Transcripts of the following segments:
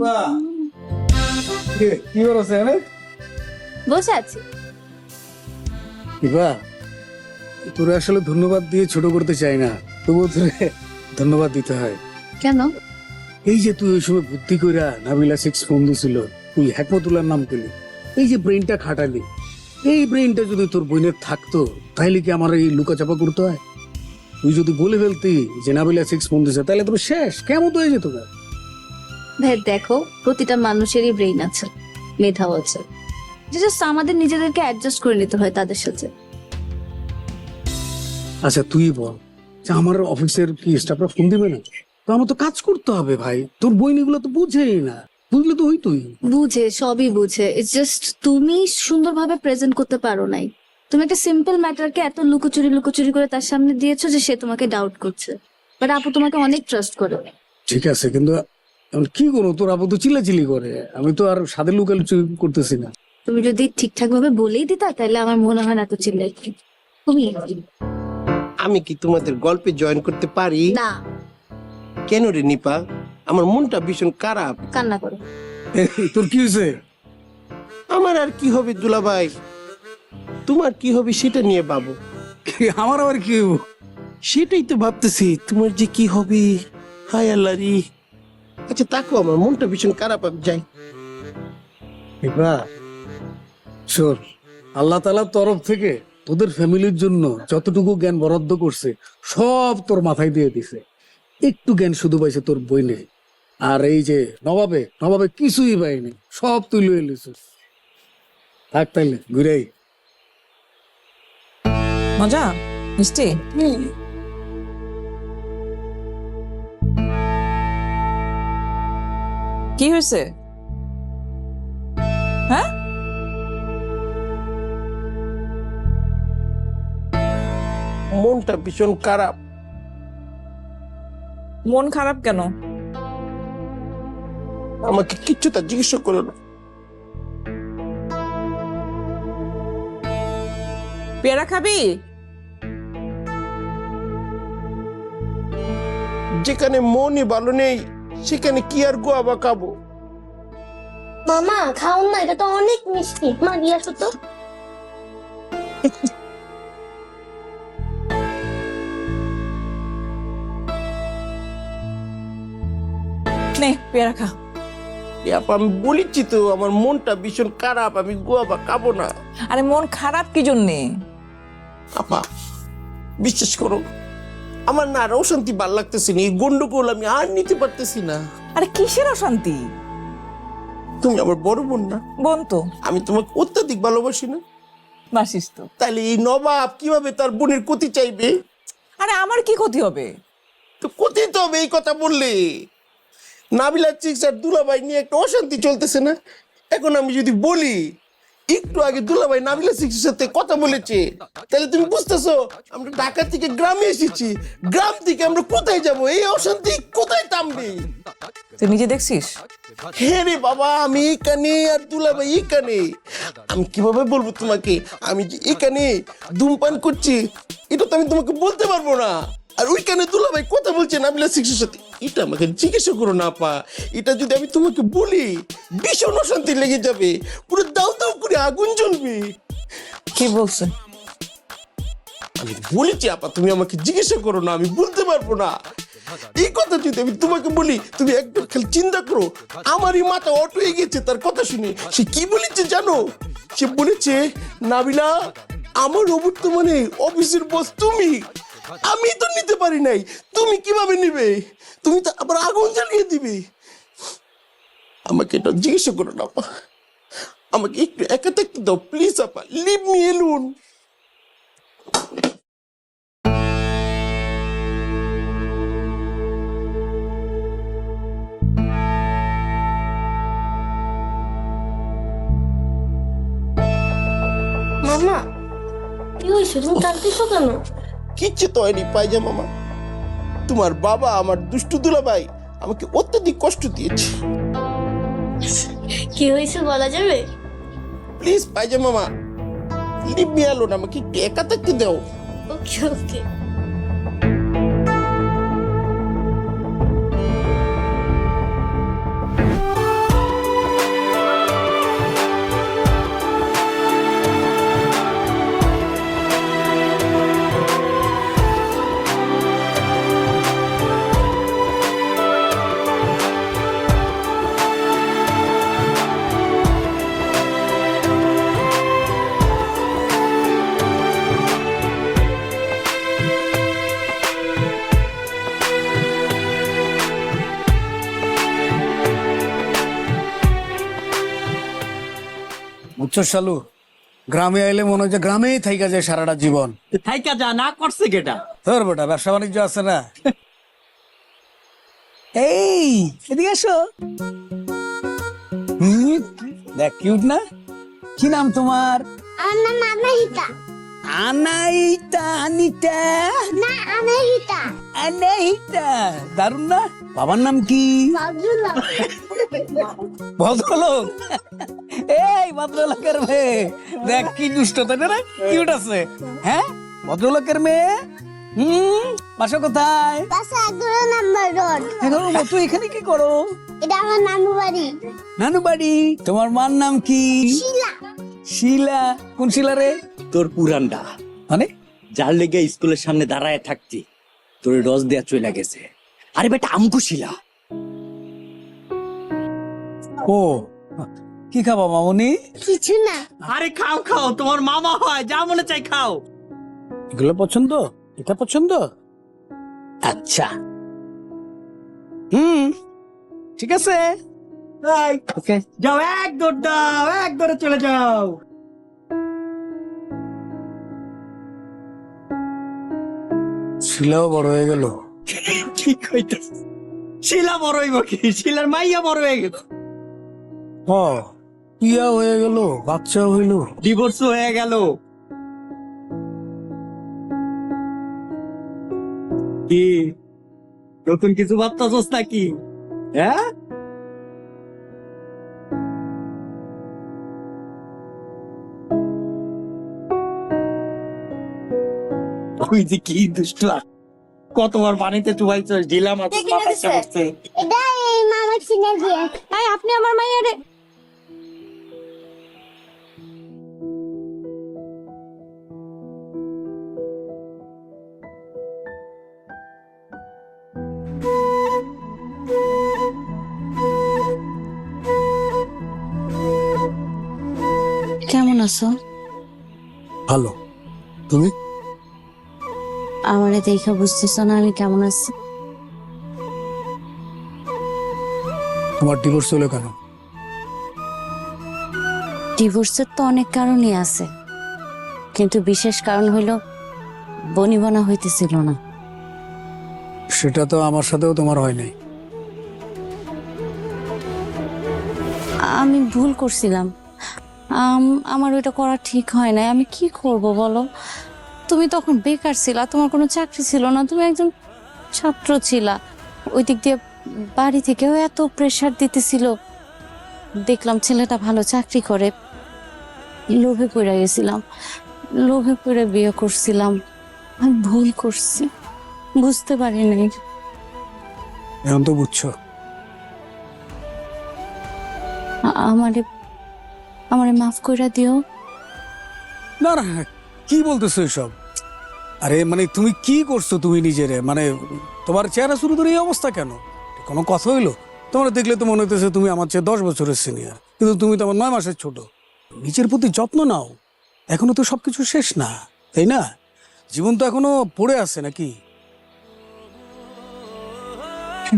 বাহ কি কি করছে এখানে বসে আছি। কিবা? তোরে আসলে ধন্যবাদ দিয়ে ছোট করতে চাই না। তবুও তোরে ধন্যবাদ দিতে হয়। কেন? এই যে তুই ওই সময় বুদ্ধি কইরা নাবিলা সিক্স ফোন দিছিল তুই হেকমতুল্লার নাম পেলি এই যে ব্রেনটা খাটালি। এই ব্রেনটা যদি তোর বইনের থাকতো তাহলে কি আমার এই লুকাচাপা করতে হয়? তুই যদি বলে ফেলতি যে নাবিলা সিক্স বন্ধু তাহলে তোর শেষ। কেমন তো হয়ে যেত না ভেদ দেখো প্রতিটা মানুষেরই ব্রেইন আছে মেধাও আছে। জাস্ট আমাদের নিজেদেরকে অ্যাডজাস্ট করে নিতে হয় তাদের সাথে। আচ্ছা তুই বল যে আমার অফিসের কি স্টাফরা ফোন দিবে না তো আমার তো কাজ করতে হবে ভাই তোর বইনিগুলো তো বুঝেই না। বুঝলে তো হইতোই। বুঝে সবই বুঝে। ইটস জাস্ট তুমি সুন্দরভাবে প্রেজেন্ট করতে পারো নাই। তুমি একটা সিম্পল ম্যাটারকে এত লুকোচুরি লুকোচুরি করে তার সামনে দিয়েছ যে সে তোমাকে ডাউট করছে। বাট আপু তোমাকে অনেক ট্রাস্ট করে। ঠিক আছে কিন্তু কি করব? তোর আপু তো চিল্লাচিল্লি করে। আমি তো আর সাদে লুকালুচি করতেছি না। তুমি যদি ঠিকঠাক ভাবে বলেই দিতা তাহলে আমার মনে হয় না এত চিল্লাই তুমি? আমি কি তোমাদের গল্পে জয়েন করতে পারি? না। কেন রে নিপা? আমার মনটা ভীষণ খারাপ। কান্না করো। তোর কি হয়েছে? আমার আর কি হবে দুলাভাই? তোমার কি হবে সেটা নিয়ে ভাবো। আমার আবার কি হইবো? সেটাই তো ভাবতেছি। তোমার যে কি হবে? হায় আল্লাহ রে। আচ্ছা তাকো আমার মনটা ভীষণ খারাপ আমি যাই। এবা শোন আল্লাহ তালার তরফ থেকে তোদের ফ্যামিলির জন্য যতটুকু জ্ঞান বরাদ্দ করছে সব তোর মাথায় দিয়ে দিছে। একটু জ্ঞান শুধু পাইছে তোর বই নেই। আর এই যে নবাবে নবাবে কিছুই পাইনি সব তুই লয়ে লিছিস থাক তাইলে ঘুরেই মজা? মিষ্টি? কি হয়েছে? হ্যাঁ? মনটা ভীষণ খারাপ। মন খারাপ কেন? আমাকে কিচ্ছু তা জিজ্ঞাসা করো না। পেয়ারা খাবি? যেখানে মনই ভালো নেই সেখানে কি আর গোয়াবা খাব? মামা খাও না এটা তো অনেক মিষ্টি। মা দিয়ে আসো তো। নে পেয়ারা খা। আপা, আমি বলেছি তো আমার মনটা ভীষণ খারাপ আমি গোয়াবা খাব না। আরে মন খারাপ কি জন্যে? আপা বিশ্বাস করো আমার না আর অশান্তি ভালো লাগতেছে না এই গন্ডগোল আমি আর নিতে পারতেছি না। আরে কিসের অশান্তি? তুমি আমার বড় বোন না? বোন তো। আমি তোমাকে অত্যাধিক ভালোবাসি না? বাসিস তো। তাহলে এই নবাব কীভাবে তার বোনের ক্ষতি চাইবে? আরে আমার কি ক্ষতি হবে? তো ক্ষতি তো হবে এই কথা বললে। নাবিলা চিক্স আর দুলাভাই নিয়ে একটা অশান্তি চলতেছে না? এখন আমি যদি বলি একটু আগে দুলাভাই নাবিলা চিক্সের সাথে কথা বলেছে। তাহলে তুমি বুঝতেছো আমরা ঢাকা থেকে গ্রামে এসেছি। গ্রাম থেকে আমরা কোথায় যাব? এই অশান্তি কোথায় থামবে? তুই নিজে দেখছিস? হ্যাঁ রে বাবা আমি এখানে আর দুলাভাই এখানে। আমি কীভাবে বলব তোমাকে? আমি যে এখানে ধূমপান করছি এটা তো আমি তোমাকে বলতে পারব না। আর ওইখানে দুলাভাই কথা বলছে নাবিলা সিক্সের সাথে এটা আমাকে জিজ্ঞাসা করো না পা এটা যদি আমি তোমাকে বলি ভীষণ অশান্তি লেগে যাবে। পুরো দাও দাও করে আগুন জ্বলবে। কি বলছে? আমি বলেছি আপা তুমি আমাকে জিজ্ঞাসা করো না আমি বলতে পারব না। এই কথা যদি আমি তোমাকে বলি তুমি একবার খালি চিন্তা করো আমারই মাথা অটো হয়ে গেছে তার কথা শুনে। সে কি বলেছে জানো? সে বলেছে নাবিলা আমার অবর্তমানে অফিসের বস তুমি। আমি তো নিতে পারি নাই। তুমি কীভাবে নিবে? তুমি তো আবার আগুন জ্বালিয়ে দিবে। আমাকে এটা জিজ্ঞাসা করো না আপা আমাকে একটু একা থাকতে দাও প্লিজ আপা। লিভ মি এলুন মামা, কি হয়েছে? তুমি কাঁদতেছো কেন? কিচ্ছু তো হয়নি পায়জামা মা। তোমার বাবা আমার দুষ্টু দুলা ভাই আমাকে অত্যধিক কষ্ট দিয়েছে। কি হয়েছে বলা যাবে? প্লিজ পায়জামা মা লিভ মি অ্যালোন আমাকে একটু একা থাকতে দাও। ওকে ওকে। শালু? গ্রামে আইলে মনে হয় যে গ্রামেই থাইকা যায় সারাটা জীবন। থাইকা যা না করছে কেটা? তোর বেটা ব্যবসা বাণিজ্য আছে না? এই এদিকে এসো হুম, দেখ কিউট না? কি নাম তোমার? আমার নাম আনাহিতা। আনাইতা আনিতা? না আনাহিতা। বাবার নাম কি? ভদ্রলোক? এই ভদ্রলোকের মেয়ে। দেখ কি দুষ্ট তাই না কিউট আছে। হ্যাঁ? ভদ্রলোকের মেয়ে? হুম বাসা কোথায়? বাসা এগারো নাম্বার রোড এগারো মতো এখানে কি করো? এটা আমার নানু বাড়ি। নানু বাড়ি? তোমার মার নাম কি? শিলা। শিলা? কোন শিলা রে? তোর পুরানটা মানে? যার লেগে স্কুলের সামনে দাঁড়ায় থাকতি তোর রস দেয়া চলে গেছে। আরে বেটা আমকু শিলা। ও কি খাবা মামনি? কিছু না। আরে খাও খাও তোমার মামা হয় যা মনে চাই খাও। এগুলো পছন্দ? এটা পছন্দ? আচ্ছা। হুম ঠিক আছে। ওকে যাও এক দৌড় দাও এক দৌড়ে চলে যাও। শিলাও বড় হয়ে গেল। ঠিক কইতাছ? শিলা বড় হইব কি? শিলার মাইয়া বড় হয়ে গেল। ও ইয়া হয়ে গেল বাচ্চা হইল। ডিভোর্স হয়ে গেল। কি? নতুন কিছু ভাবতাছস নাকি? হ্যাঁ? ওই যে কি দুষ্ট। কতবার পানিতে চুবাইছস। এটা এই দিয়ে আপনি আমার মাইয়ারে আছো ভালো। তুমি? আমারে দেখে বুঝতেছ না আমি কেমন আছি। তোমার ডিভোর্স হলো কেন? ডিভোর্সের তো অনেক কারণই আছে। কিন্তু বিশেষ কারণ হইল বনিবনা হইতেছিল না। সেটা তো আমার সাথেও তোমার হয় নাই। আমি ভুল করছিলাম। আমার ওইটা করা ঠিক হয় নাই। আমি কি করব বলো? তুমি তখন বেকার ছিলা তোমার কোনো চাকরি ছিল না তুমি একজন ছাত্র ছিলা। ওই দিক দিয়ে বাড়ি থেকেও এত প্রেশার দিতেছিল। দেখলাম ছেলেটা ভালো চাকরি করে। লোভে পড়ে গেছিলাম। লোভে পড়ে বিয়ে করছিলাম। আমি ভুল করছি। বুঝতে পারি নাই। এখন তো বুঝছ। আমারে আমারে মাফ কইরা দিও। না না কি বলতেছো এসব? আরে মানে তুমি কি করছ তুমি নিজেরে? মানে তোমার চেহারা শুরু করে এই অবস্থা কেন? কোনো কথা হইল? তোমার দেখলে তো মনে হইতেছে তুমি আমার চেয়ে দশ বছরের সিনিয়র কিন্তু তুমি তো আমার নয় মাসের ছোট। নিজের প্রতি যত্ন নাও। এখনও তো সবকিছু শেষ না তাই না? জীবন তো এখনও পড়ে আছে নাকি?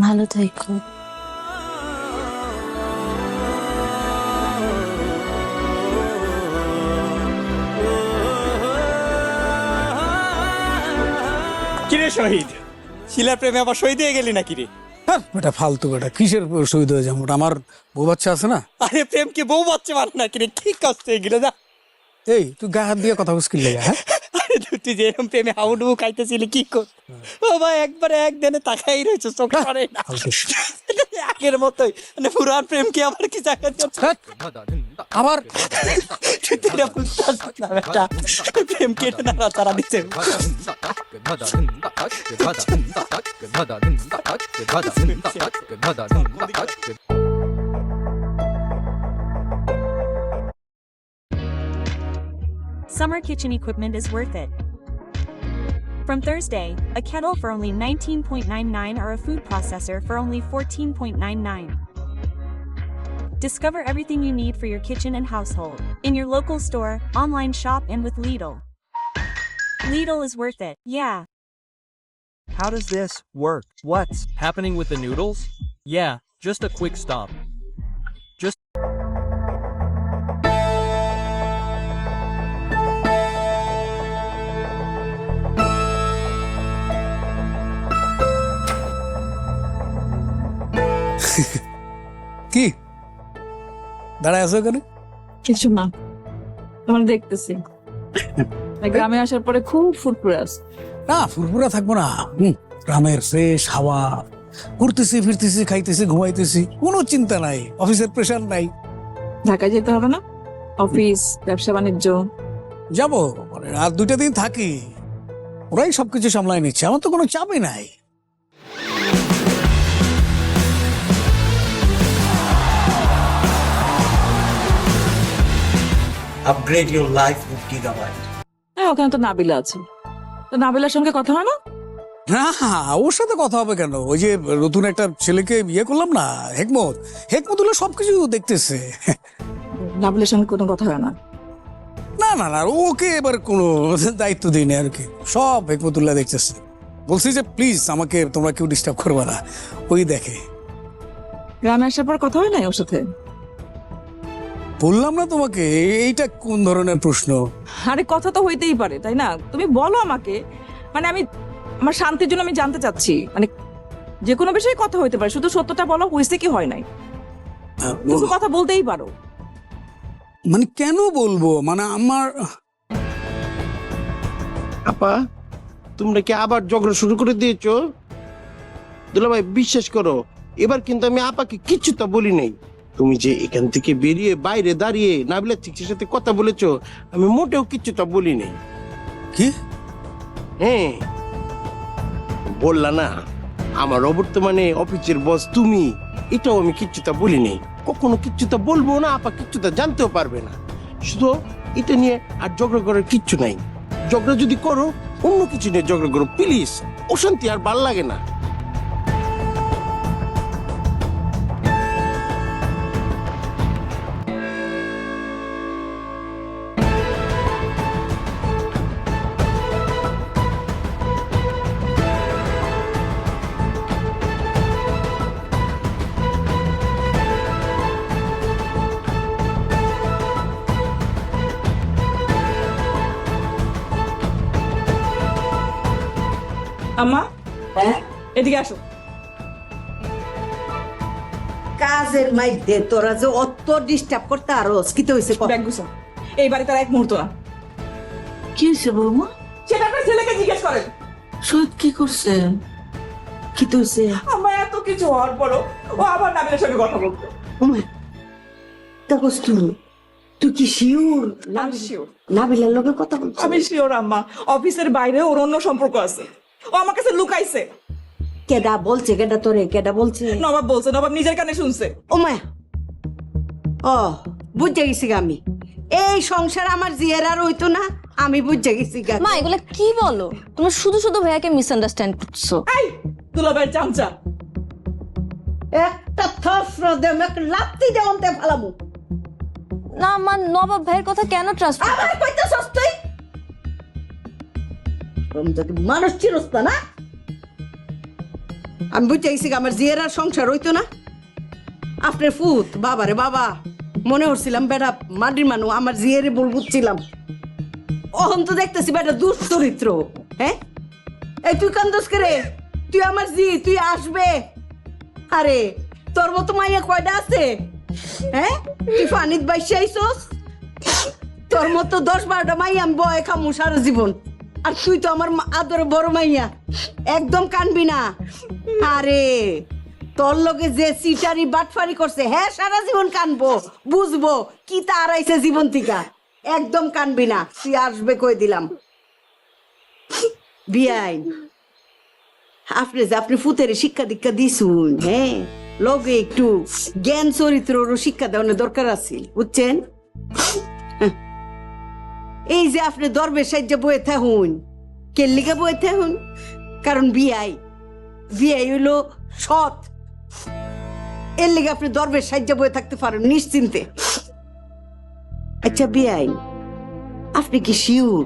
ভালো থাকো। শহীদ? শিলার প্রেমে আবার শহীদ হয়ে গেলি নাকি রে? হ্যাঁ বেটা ফালতু বেটা কিসের শহীদ হয়ে যাব? আমার বউ বাচ্চা আছে না? আরে প্রেমকে বউ বাচ্চা মানে নাকি রে? কি কষ্ট এগুলো? যা। এই তুই গায়ে হাত দিয়ে কথা মুশকিল লেগে হ্যাঁ? আরে তুই যেরকম প্রেমে হাউডু খাইতেছিলি কি কর? ও ভাই একবারে একদিনে তাকাই রয়েছে চোখ করে না। আগের মতোই। মানে পুরান প্রেমকে আবার কি জায়গা ধ্যাৎ, আবার তুই তো এটা বুঝতে পারছিস না বেটা প্রেম কেটে না তারা দিচ্ছে Summer kitchen equipment is worth it. From Thursday, a kettle for only 19.99 or a food processor for only 14.99. Discover everything you need for your kitchen and household in your local store, online shop, and with Lidl. Lidl is worth it, yeah. How does this work? What's happening with the noodles? Yeah, just a quick stop. দাঁড়ায় আছো এখানে? কিছু না। তোমার দেখতেছি। গ্রামে আসার পরে খুব ফুরফুরে না ফুরফুরা থাকব না। গ্রামের ফ্রেশ হাওয়া। ঘুরতেছি ফিরতেছি খাইতেছি ঘুমাইতেছি। কোনো চিন্তা নাই অফিসের প্রেশার নাই। ঢাকায় যেতে হবে না? অফিস ব্যবসা বাণিজ্য? যাব। মানে আর দুইটা দিন থাকি। ওরাই সবকিছু সামলায় নিচ্ছে। আমার তো কোনো চাপই নাই। Upgrade your life with Gigabyte. হ্যাঁ ওখানে তো নাবিলা আছে। তো নাবিলার সঙ্গে কথা হয় না? না ওর সাথে কথা হবে কেন? ওই যে নতুন একটা ছেলেকে বিয়ে করলাম না হেকমত। হেকমত হলো সবকিছু দেখতেছে। নাবিলার সঙ্গে কোনো কথা হয় না? না না না ওকে এবার কোনো দায়িত্ব দিইনি আর কি। সব হেকমতুল্লাহ দেখতেছে। বলছি যে প্লিজ আমাকে তোমরা কেউ ডিস্টার্ব করবে না। ওই দেখে। গ্রামে আসার পর কথা হয় না ওর সাথে? বললাম না তোমাকে এইটা কোন ধরনের প্রশ্ন? আরে কথা তো হইতেই পারে তাই না? তুমি বলো আমাকে মানে আমি আমার শান্তির জন্য আমি জানতে চাচ্ছি মানে যে কোনো বিষয়ে কথা হইতে পারে শুধু সত্যটা বলো হয়েছে কি হয় নাই? কিছু কথা বলতেই পারো। মানে কেন বলব? মানে আমার আপা তোমরা কি আবার ঝগড়া শুরু করে দিয়েছ? দুলা ভাই বিশ্বাস করো এবার কিন্তু আমি আপাকে কিচ্ছু তা বলি নাই। তুমি যে এখান থেকে বেরিয়ে বাইরে দাঁড়িয়ে নাবিলা চিকির সাথে কথা বলেছ আমি মোটেও কিচ্ছু তা বলি নাই কি? হ্যাঁ বললা না আমার অবর্তমানে অফিসের বস তুমি এটাও আমি কিচ্ছুটা বলি নেই কখনো কিচ্ছুটা বলব না আপা কিচ্ছুটা জানতেও পারবে না। শুধু এটা নিয়ে আর ঝগড়া করার কিচ্ছু নাই। ঝগড়া যদি করো অন্য কিছু নিয়ে ঝগড়া করো প্লিজ অশান্তি আর ভালো লাগে না। এদিকে আসো। কাজের মাইধ্যে তোরা যে অত ডিস্টার্ব করতে আরও কি তো হয়েছে ব্যাগ গুছো। এই বাড়ি তার এক মুহূর্ত না। কি হয়েছে বৌমা? সেটা আপনার ছেলেকে জিজ্ঞেস করেন শহীদ কি করছে? কি তো হয়েছে আমার এত কিছু হওয়ার পরও ও আবার নাবিলের সঙ্গে কথা বলতো। তা কষ্ট তুই? কি শিওর? আমি sure। নাবিলার লগে কথা বলছিস? আমি শিওর আম্মা। অফিসের বাইরে ওর অন্য সম্পর্ক আছে। ও আমার কাছে লুকাইছে। কেডা বলছে কেডা তোরে কেডা বলছে? নবাব বলছে নবাব নিজের কানে শুনছে। ও মায়া ও বুঝে গেছি আমি। এই সংসার আমার জিয়ের আর হইতো না আমি বুঝে গেছি গা। মা এগুলো কি বলো? তুমি শুধু শুধু ভাইয়াকে মিসআন্ডারস্ট্যান্ড করছ। এই দুলাভাইয়ের চামচা। একটা থসর দেম এক লাত্তি দে অন্তে ফালামু। না আমার নবাব ভাইয়ের কথা কেন ট্রাস্ট আবার কইতেছস তুই? তোম যদি মানুষ চিরস না না? আমি বুঝতে গেছি আমার জিয়ের আর সংসার হইতো না? আপনার ফুত, বাবারে বাবা, মনে করছিলাম বেটা মাটির মানুষ আমার জিয়েরে বল বুঝছিলাম। অহন তো দেখতেছি বেটা দুশ্চরিত্র হ্যাঁ? এই তুই কান্দস করে তুই আমার জি, তুই আসবে। আরে, তোর মতো মাইয়া কয়টা আছে? হ্যাঁ? তুই ফানিত বাইসে আইসস? তোর মতো দশ বারোটা মাইয়া আমি বয় খামু সারা জীবন। আর তুই তো আমার আদর বড় মাইয়া। একদম কানবি না। আরে, তোর লগে যে সিটারি বাটফারি করছে হ্যাঁ সারা জীবন কানবো, বুঝব কি তা আড়াইছে জীবন থেকে। একদম কানবি না। তুই আসবে কই দিলাম। বিয়াই আপনি যে আপনি ফুতের শিক্ষা দীক্ষা দিছুন হ্যাঁ? লগে একটু জ্ঞান চরিত্ররও শিক্ষা দেওয়ার দরকার আছে, বুঝছেন? এই যে আপনি দরবের সাহায্য বয়ে থাকুন। কেল্লিকে বয়ে থাকুন? কারণ বিয়াই বিয়াই হইল সৎ। এর লিগে আপনি দরবের সাহায্য বয়ে থাকতে পারেন নিশ্চিন্তে। আচ্ছা বিয়াই আপনি কি শিওর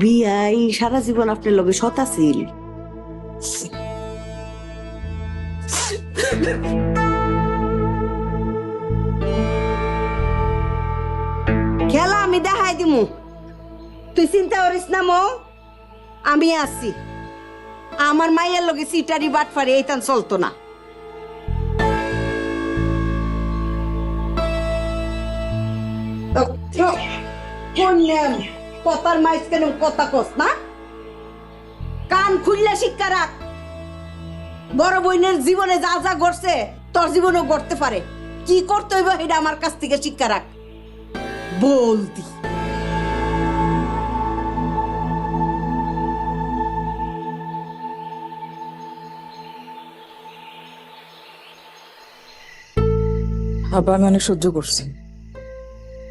বিয়াই সারা জীবন আপনার লগে সৎ আছিল। আমি দেখাই দিমু। তুই চিন্তা করিস না মো। আমি আছি। আমার মাইয়ের লগে সিটারি বাটফারি এইতান চলতো না। কন্যাম কথার মাইস কেন কথা কস না? কান খুললে শিক্ষা রাখ। বড় বোনের জীবনে যা যা ঘটছে তোর জীবনেও ঘটতে পারে। কি করতে হইব এটা আমার কাছ থেকে শিক্ষা রাখ। বলতি। আব্বা আমি অনেক সহ্য করছি।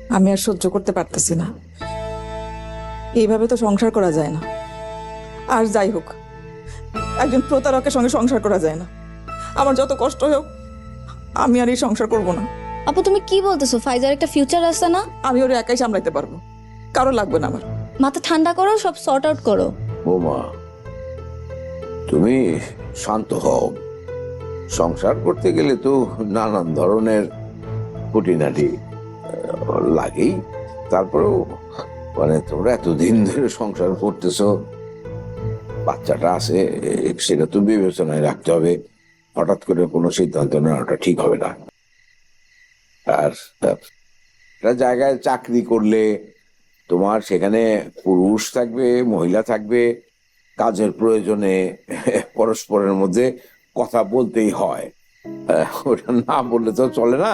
আমি আর সহ্য করতে পারতেছি না। এইভাবে তো সংসার করা যায় না। আর যাই হোক, একজন প্রতারকের সঙ্গে সংসার করা যায় না। আমার যত কষ্ট হোক, আমি আর এই সংসার করব না। আপু তুমি কি বলতেছো? ফাইজার একটা ফিউচার আছে না? আমি ওর একাই সামলাইতে পারব। কারও লাগবে না আমার। মাথা ঠান্ডা করো সব সর্ট আউট করো। বোমা তুমি শান্ত হও। সংসার করতে গেলে তো নানান ধরনের খুঁটিনাটি লাগেই। তারপরেও মানে তোমরা এতদিন ধরে সংসার করতেছো বাচ্চাটা আছে সেটা তো বিবেচনায় রাখতে হবে। হঠাৎ করে কোনো সিদ্ধান্ত নেওয়াটা ঠিক হবে না। আর একটা জায়গায় চাকরি করলে তোমার সেখানে পুরুষ থাকবে, মহিলা থাকবে, কাজের প্রয়োজনে পরস্পরের মধ্যে কথা বলতেই হয়। ওটা না বললে তো চলে না।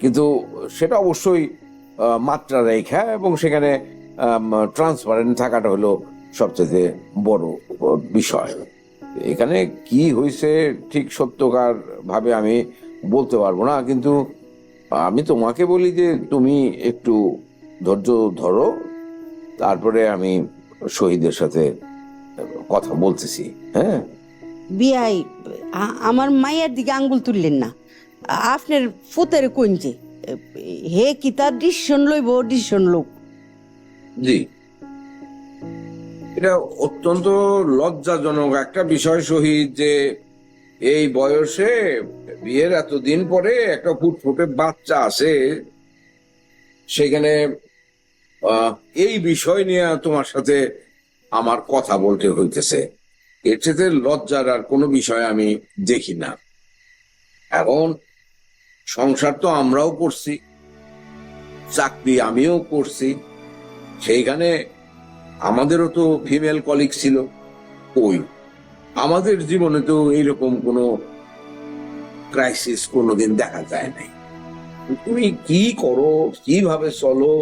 কিন্তু সেটা অবশ্যই মাত্রা রেখা এবং সেখানে ট্রান্সপারেন্ট থাকাটা হলো সবচেয়ে বড় বিষয়। এখানে কি হয়েছে ঠিক সত্যকার ভাবে আমি বলতে পারব না, কিন্তু আমি তোমাকে বলি যে তুমি একটু ধৈর্য ধরো। তারপরে আমি শহীদের সাথে কথা বলতেছি হ্যাঁ? বিয়াই আমার মায়ের দিকে আঙ্গুল তুললেন না। আপনার ফুতের কইনছে হে কি তার ডিসিশন লইব ডিসিশন লোক। জি। এটা অত্যন্ত লজ্জাজনক একটা বিষয় শহীদ যে এই বয়সে বিয়ের এতদিন পরে একটা ফুটফুটে বাচ্চা আছে সেখানে এই বিষয় নিয়ে তোমার সাথে আমার কথা বলতে হইতেছে। এর সাথে লজ্জার আর কোনো বিষয় আমি দেখি না। এখন সংসার তো আমরাও করছি, চাকরি আমিও করছি। সেইখানে আমাদেরও তো ফিমেল কলিগ ছিল, ওই আমাদের জীবনে তো এইরকম কোনো ক্রাইসিস কোনোদিন দেখা যায় নাই। তুমি কি করো, কীভাবে চলো,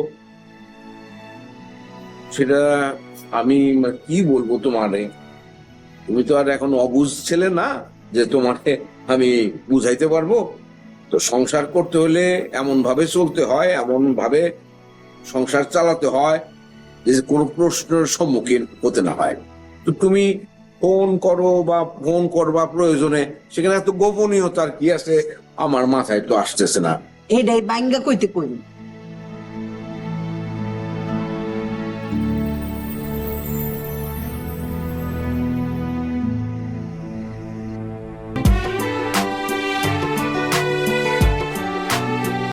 সেটা আমি কি বলব তোমারে? তুমি তো আর এখন অবুঝ ছেলে না যে তোমাকে আমি বুঝাইতে পারব? তো সংসার করতে হলে এমন ভাবে চলতে হয় এমন ভাবে সংসার চালাতে হয় যে কোনো প্রশ্নের সম্মুখীন হতে না হয়। তো তুমি ফোন করো বা ফোন করবা প্রয়োজনে, সেখানে এত গোপনীয়তার কি আছে? আমার মাথায় তো আসতেছে না। এটাই বাঙ্গা কইতে কইন